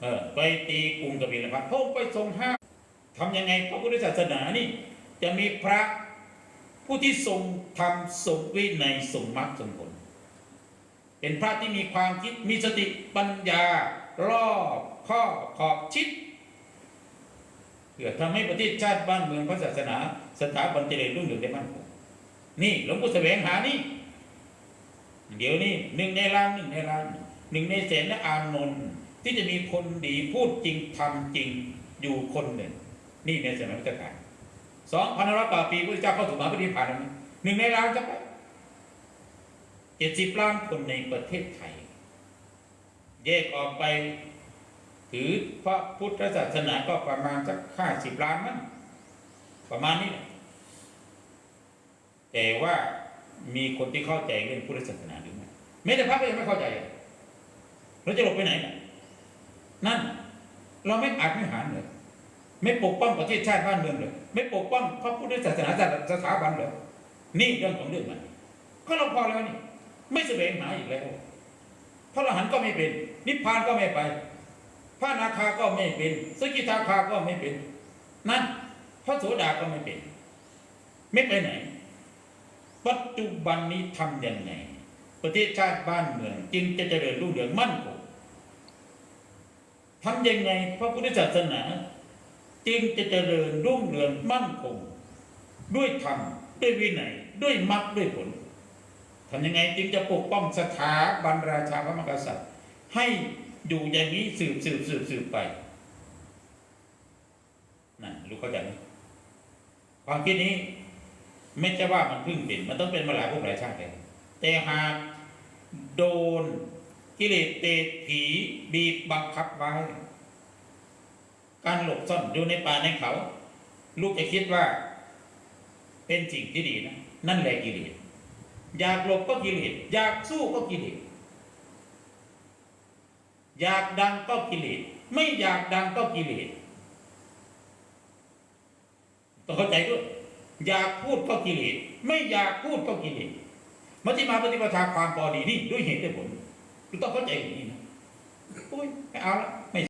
เออไปตีกรุงกบิลพัทพระองค์ไปทรงห้ามทำยังไงพระพุทธศาสนานี่ จะมีพระผู้ที่ทรงธรรมทรงวินัยทรงมรรคทรงผลเป็นพระที่มีความคิดมีสติปัญญารอบข้อขอบชิดเพื่อทำให้ประเทศชาติบ้านเมืองพระศาสนา สถาบันเจริญรุ่งเรืองได้มั่นคงนี่หลวงปู่แสวงหานี่ เดี๋ยวนี้หนึ่งในล้านหนึ่งในล้านหนึ่งในแสนและอานนท์ ที่จะมีคนดีพูดจริงทำจริงอยู่คนหนึ่ง นี่ในสมัยพุทธกาลสองพันร้อยกว่าปีพระเจ้าเข้าสู่มหาปฏิภาณแล้วนหนึ่งในล้านจะไปเจ็ดสิบล้านคนในประเทศไทย แยกออกไป ถือพระพุทธศาสนาก็ประมาณสักห้าสิบล้านมั้งประมาณนี้แต่ว่ามีคนที่เข้าใจเรื่องพุทธศาสนาหรือไม่แม้แต่พระก็ยังไม่เข้าใจเราจะหลบไปไหนนะ นั่น เราไม่อาจไม่หารเลยไม่ปกป้องประเทศชาติบ้านเมืองเลยไม่ปกป้องพระพุทธศาสนาสถาบันเลยนี่เรื่องของเรื่องมันก็เราพอแล้วนี่ ไม่แสวงหาอีกแล้วพระอรหันต์ก็ไม่เป็น นิพพานก็ไม่ไป พระนาคาก็ไม่เป็นสกิทาคาก็ไม่เป็น นั่นพระโสดาก็ไม่เป็น ไม่ไปไหน ปัจจุบันนี้ทำยังไงประเทศชาติบ้านเมือง จึงจะเจริญรุ่งเรืองมั่นคง ทำยังไงพระพุทธศาสนาจึงจะเจริญรุ่งเรืองมั่นคง ด้วยธรรมด้วยวินัยด้วยมรรคด้วยผลทำยังไงจึงจะปกป้องสถาบันราชาพระมหากษัตริย์ ให้อยู่อย่างนี้สืบสืบสืบสืบไปนั่นรู้เข้าใจไหมความคิดนี้ ไม่ใช่ว่ามันเพึ่งเป็น มันต้องเป็นมาหลายภพหลายชาติเลยแต่หากโดน กิเลสเตผีบีบบังคับไว้ การหลบซ่อนอยู่ในป่าในเขา ลูกจะคิดว่า เป็นสิ่งที่ดีนะนั่นแหละกิเลสอยากหลบก็กิเลสอยากสู้ก็กิเลสอยากดังก็กิเลสไม่อยากดังก็กิเลสต้องเข้าใจด้วยอยากพูดก็กิเลสไม่อยากพูดก็กิเลสมัชฌิมาปฏิปทาความพอดีนี่ด้วยเหตุด้วยผล คุณต้องเข้าใจอ